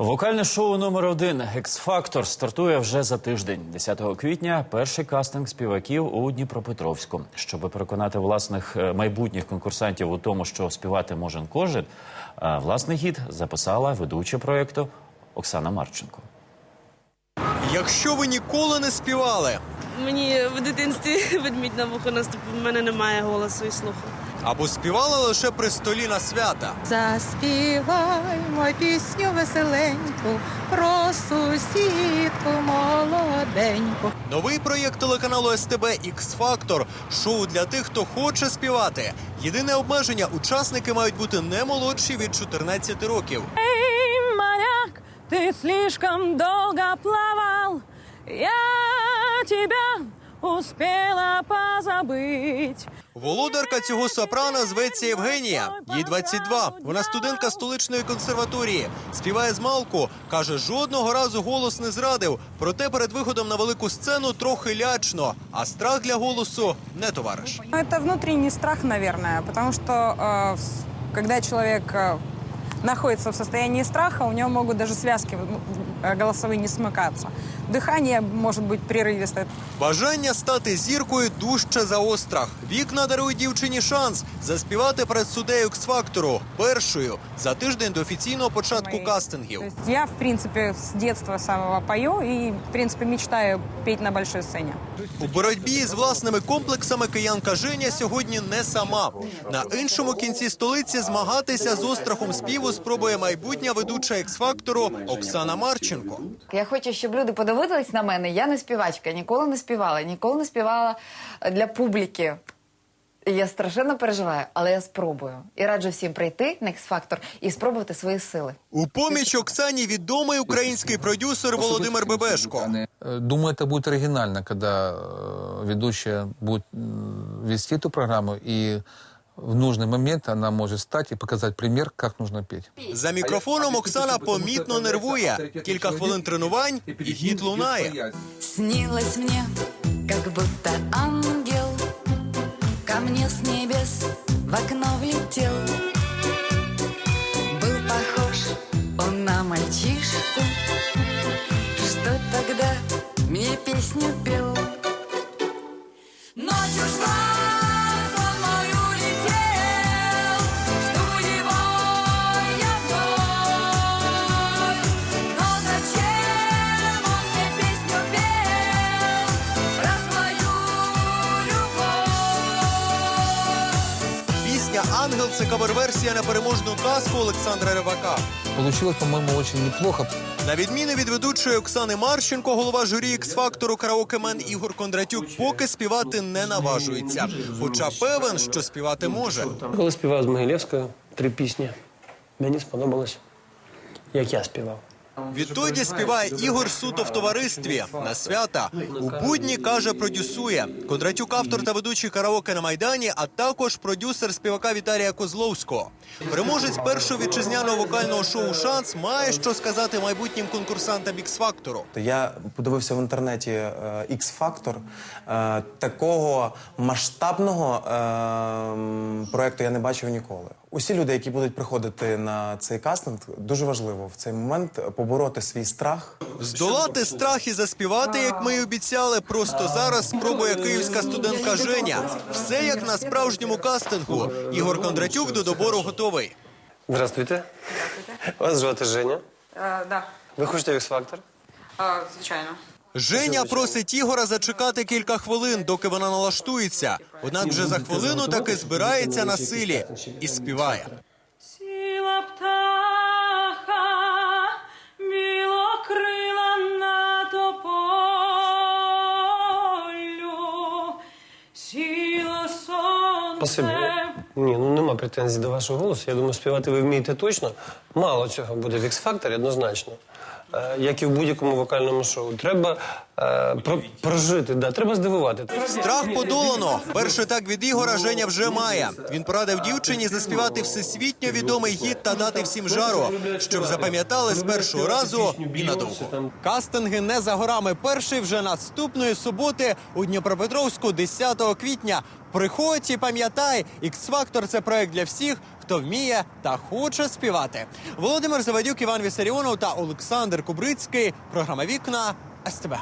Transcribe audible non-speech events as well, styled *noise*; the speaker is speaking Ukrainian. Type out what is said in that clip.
Вокальне шоу номер один «Екс-фактор» стартує вже за тиждень. 10 квітня перший кастинг співаків у Дніпропетровську. Щоб переконати власних е, майбутніх конкурсантів у тому, що співати може кожен, е, власний гід записала ведуча проєкту Оксана Марченко. Якщо ви ніколи не співали Мені в дитинстві *laughs* ведмідь на вухо наступив, в мене немає голосу і слуху або співали лише при столі на свята, Заспіваймо пісню веселеньку про сусідку молоденьку. новий проєкт телеканалу СТБ «Ікс-фактор» – шоу для тих, хто хоче співати. Єдине обмеження – учасники мають бути не молодші від 14 років. Эй, моряк, ты слишком долго плавал. Я тебя успела позабыть. Володарка цього сопрано зветься Євгенія. Їй 22. Вона студентка столичної консерваторії. Співає з малку. Каже, жодного разу голос не зрадив. Проте перед виходом на велику сцену трохи лячно. А страх для голосу не товариш. Ну, Это внутренний страх, наверное, потому что э, с- когда человек э, находится в состоянии страха, у него могут даже связки ну, э, голосовые не смыкаться. Дыхание может быть прерывистое. Бажання стати зіркою дужче за острах. Вікна дарує дівчині шанс заспівати перед суддею X-фактору першою за тиждень до офіційного початку Мои- кастингів. То есть я, в принципе, с детства самого пою и, в принципе, мечтаю петь на большой сцене. У боротьбі з власними комплексами киянка Женя сьогодні не сама. На іншому кінці столиці змагатися з острахом співу спробує майбутня ведуча X-фактору Оксана Марченко. Я хочу, щоб люди подивились на мене. Я не співачка, ніколи не співала, ніколи не співала для публіки. І я страшенно переживаю, але я спробую. І раджу всім прийти на X-Factor і спробувати свої сили. У поміч Оксані відомий український продюсер Володимир Бебешко. Э, Думаю, это будет оригинально, когда э, ведущая будет м, вести эту программу, и в нужный момент она может встать и показать пример, как нужно петь. За мікрофоном Оксана помітно нервує. Кілька хвилин тренувань і гід лунає. Снилось мне, как будто ангел Ко мне с небес в окно влетел Был похож он на мальчишку Что тогда мне песню пел Ночь ушла, Ангел це кавер-версія на переможну казку Олександра Рибака. Получилось, по-моему, очень неплохо. На відміну від ведучої Оксани Марченко, голова журі X-фактору караокемен Ігор Кондратюк поки співати не наважується. Хоча певен, що співати може. Коли співав з Могилєвською три пісні, мені сподобалось, як я співав. Відтоді співає Ігор суто в товаристві на свята. У будні каже, продюсує. Кондратюк автор та ведучий караоке на майдані, а також продюсер співака Віталія Козловського. Переможець першого вітчизняного вокального шоу Шанс має що сказати майбутнім конкурсантам X-фактору. Я подивився в інтернеті е, X-Factor. Е, Такого масштабного е, проекту я не бачив ніколи. Усі люди, які будуть приходити на цей кастинг, дуже важливо в цей момент побороти свій страх. Здолати страх і заспівати, як ми й обіцяли, просто зараз спробує київська студентка Женя. Все як на справжньому кастингу. Ігор Кондратюк до добору готовий. Здравствуйте. Вас звати Женя. Э, да, Ви хочете X-Factor? э, звичайно. Женя просить Ігора зачекати кілька хвилин, доки вона налаштується. Однак вже за хвилину таки збирається на силі і співає. Сила птаха, білокрила на тополю, сила сонце. Спасибі. Ні, ну нема претензій до вашого голосу. Я думаю, співати ви вмієте точно. Мало цього буде в X-Factor, однозначно. Е, Як і в будь-якому вокальному шоу. Треба е, про- прожити, да, треба здивувати. Страх подолано. Перший так від Ігора Женя вже має. Він порадив дівчині заспівати всесвітньо відомий гіт та дати всім жару, щоб запам'ятали з першого разу і надовго. Кастинги не за горами. Перший вже наступної суботи у Дніпропетровську, 10 квітня. Приходь і пам'ятай, X X-Factor – це проект для всіх, хто вміє та хоче співати. Володимир Завадюк, Іван Вісаріонов та Олександр Кубрицький. Програма Вікна СТБ.